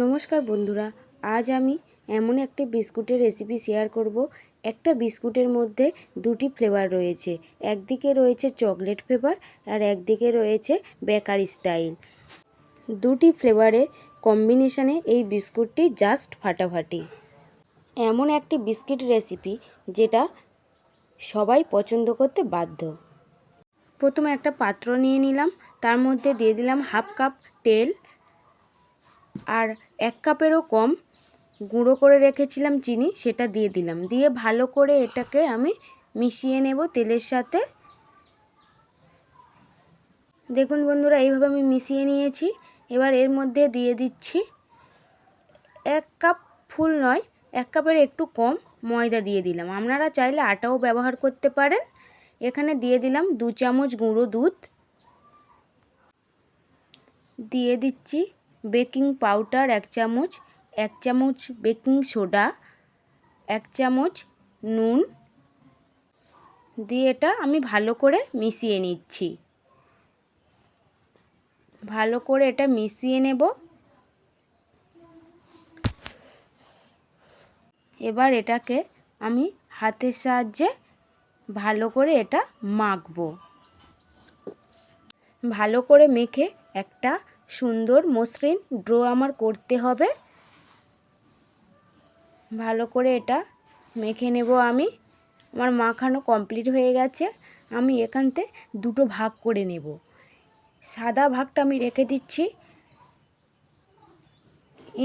নমস্কার বন্ধুরা, আজ আমি এমন একটি বিস্কুটের রেসিপি শেয়ার করব। একটা বিস্কুটের মধ্যে দুটি ফ্লেভার রয়েছে। একদিকে রয়েছে চকলেট ফ্লেভার আর একদিকে রয়েছে বেকারি স্টাইল দুটি ফ্লেভারের কম্বিনেশনে এই বিস্কুটটি জাস্ট ফাটাফাটি। এমন একটি বিস্কিট রেসিপি যেটা সবাই পছন্দ করতে বাধ্য। প্রথমে একটা পাত্র নিয়ে নিলাম, তার মধ্যে দিয়ে দিলাম হাফ কাপ তেল আর এক কাপেরও কম গুঁড়ো করে রেখেছিলাম চিনি, সেটা দিয়ে দিলাম। দিয়ে ভালো করে এটাকে আমি মিশিয়ে নেব তেলের সাথে। দেখুন বন্ধুরা, এইভাবে আমি মিশিয়ে নিয়েছি। এবার এর মধ্যে দিয়ে দিচ্ছি এক কাপ ফুল নয়, এক কাপের একটু কম ময়দা দিয়ে দিলাম। আপনারা চাইলে আটাও ব্যবহার করতে পারেন। এখানে দিয়ে দিলাম দু চামচ গুঁড়ো দুধ। দিয়ে দিচ্ছি বেকিং পাউডার এক চামচ এক চামচ বেকিং সোডা, এক চামচ নুন। দিয়ে এটা আমি ভালো করে মিশিয়ে নিচ্ছি। ভালো করে এটা মিশিয়ে নেব। এবার এটাকে আমি হাতের সাহায্যে ভালো করে এটা মাখবো। ভালো করে মেখে একটা সুন্দর মসৃণ ড্রো আমার করতে হবে। ভালো করে এটা মেখে নেব আমি। আমার মাখানো কমপ্লিট হয়ে গেছে। আমি এখানতে দুটো ভাগ করে নেব। সাদা ভাগটা আমি রেখে দিচ্ছি।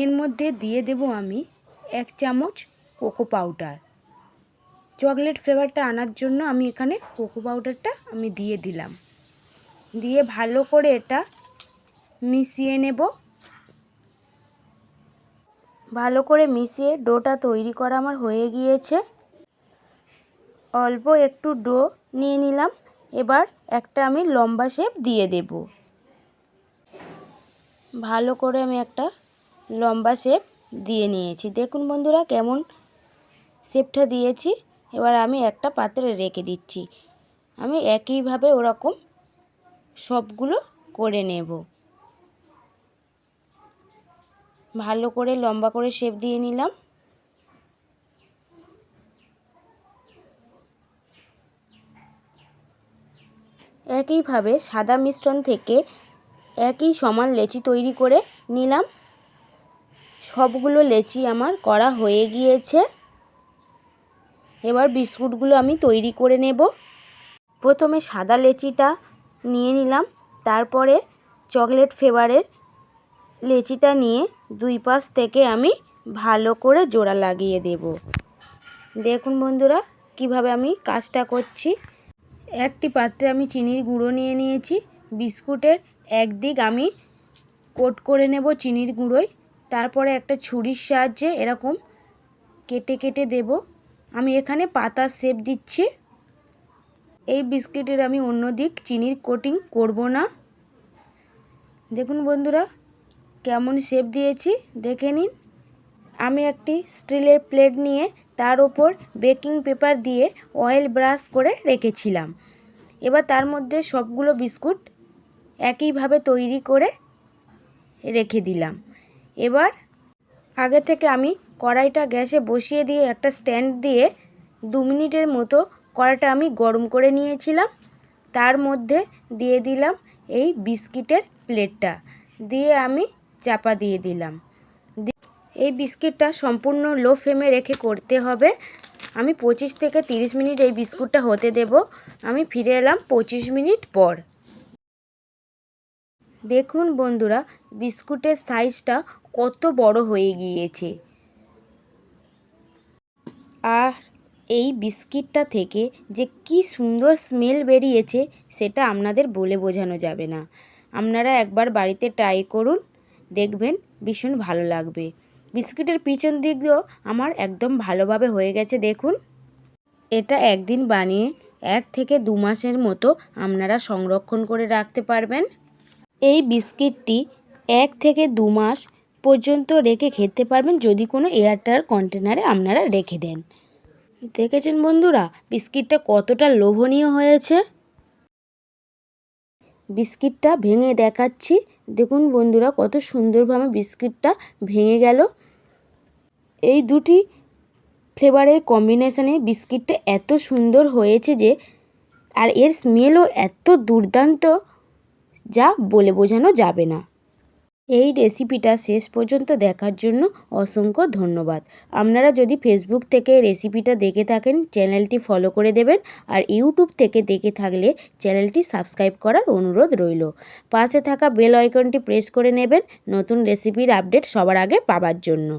এর মধ্যে দিয়ে দেব আমি এক চামচ কোকো পাউডার। চকলেট ফ্লেভারটা আনার জন্য আমি এখানে কোকো পাউডারটা আমি দিয়ে দিলাম। দিয়ে ভালো করে এটা মিশিয়ে নেব। ভালো করে মিশিয়ে ডোটা তৈরি করা আমার হয়ে গিয়েছে। অল্প একটু ডো নিয়ে নিলাম। এবার একটা আমি লম্বা শেপ দিয়ে দেব। ভালো করে আমি একটা লম্বা শেপ দিয়ে নিয়েছি। দেখুন বন্ধুরা কেমন শেপটা দিয়েছি। এবার আমি একটা পাত্রে রেখে দিচ্ছি। আমি একইভাবে ওরকম সবগুলো করে নেব। ভালো করে লম্বা করে শেপ দিয়ে নিলাম। একইভাবে সাদা মিশ্রণ থেকে একই সমান লেচি তৈরি করে নিলাম। সবগুলো লেচি আমার করা হয়ে গিয়েছে। এবার বিস্কুটগুলো আমি তৈরি করে নেব। প্রথমে সাদা লেচিটা নিয়ে নিলাম, তারপরে চকলেট ফ্লেভারের লেচিটা নিয়ে দুই পাশ থেকে আমি ভালো করে জোড়া লাগিয়ে দেব। দেখুন বন্ধুরা, কীভাবে আমি কাজটা করছি। একটি পাত্রে আমি চিনির গুঁড়ো নিয়ে নিয়েছি। বিস্কুটের একদিক আমি কোট করে নেব চিনির গুঁড়োয়। তারপরে একটা ছুরির সাহায্যে এরকম কেটে কেটে দেব। আমি এখানে পাতার শেপ দিচ্ছি। এই বিস্কিটের আমি অন্য দিক চিনির কোটিং করব না। দেখুন বন্ধুরা কেমন শেপ দিয়েছি, দেখে নিন। আমি একটি স্টিলের প্লেট নিয়ে তার ওপর বেকিং পেপার দিয়ে অয়েল ব্রাশ করে রেখেছিলাম। এবার তার মধ্যে সবগুলো বিস্কুট একইভাবে তৈরি করে রেখে দিলাম। এবার আগে থেকে আমি কড়াইটা গ্যাসে বসিয়ে দিয়ে একটা স্ট্যান্ড দিয়ে দু মিনিটের মতো কড়াইটা আমি গরম করে নিয়েছিলাম। তার মধ্যে দিয়ে দিলাম এই বিস্কিটের প্লেটটা দিয়ে আমি চাপা দিয়ে দিলাম। এই বিস্কিটটা সম্পূর্ণ লো ফ্লেমে রেখে করতে হবে। আমি পঁচিশ থেকে তিরিশ মিনিট এই বিস্কুটটা হতে দেব। আমি ফিরে এলাম পঁচিশ মিনিট পর। দেখুন বন্ধুরা, বিস্কুটের সাইজটা কত বড় হয়ে গিয়েছে। আর এই বিস্কিটটা থেকে যে কি সুন্দর স্মেল বেরিয়েছে, সেটা আপনাদের বলে বোঝানো যাবে না। আপনারা একবার বাড়িতে ট্রাই করুন। দেখবেন ভীষণ ভালো লাগবে। বিস্কিটের পিছন দিকও আমার একদম ভালোভাবে হয়ে গেছে, দেখুন। এটা একদিন বানিয়ে এক থেকে দু মাসের মতো আপনারা সংরক্ষণ করে রাখতে পারবেন। এই বিস্কিটটি এক থেকে দু মাস পর্যন্ত রেখে খেতে পারবেন, যদি কোনো এয়ারটার কন্টেনারে আপনারা রেখে দেন। দেখেছেন বন্ধুরা, বিস্কিটটা কতটা লোভনীয় হয়েছে। বিস্কিটটা ভেঙে দেখাচ্ছি দেখুন বন্ধুরা, কত সুন্দরভাবে বিস্কিটটা ভেঙে গেল। এই দুটি ফ্লেভারের কম্বিনেশানে বিস্কিটটা এত সুন্দর হয়েছে যে, আর এর স্মেলও এত দুর্দান্ত যা বলে বোঝানো যাবে না। এই রেসিপিটা শেষ পর্যন্ত দেখার জন্য অসংখ্য ধন্যবাদ। আপনারা যদি ফেসবুক থেকে রেসিপিটা দেখে থাকেন চ্যানেলটি ফলো করে দেবেন আর ইউটিউব থেকে দেখে থাকলে চ্যানেলটি সাবস্ক্রাইব করার অনুরোধ রইল। পাশে থাকা বেল আইকনটি প্রেস করে নেবেন। নতুন রেসিপির আপডেট সবার আগে পাবার জন্য।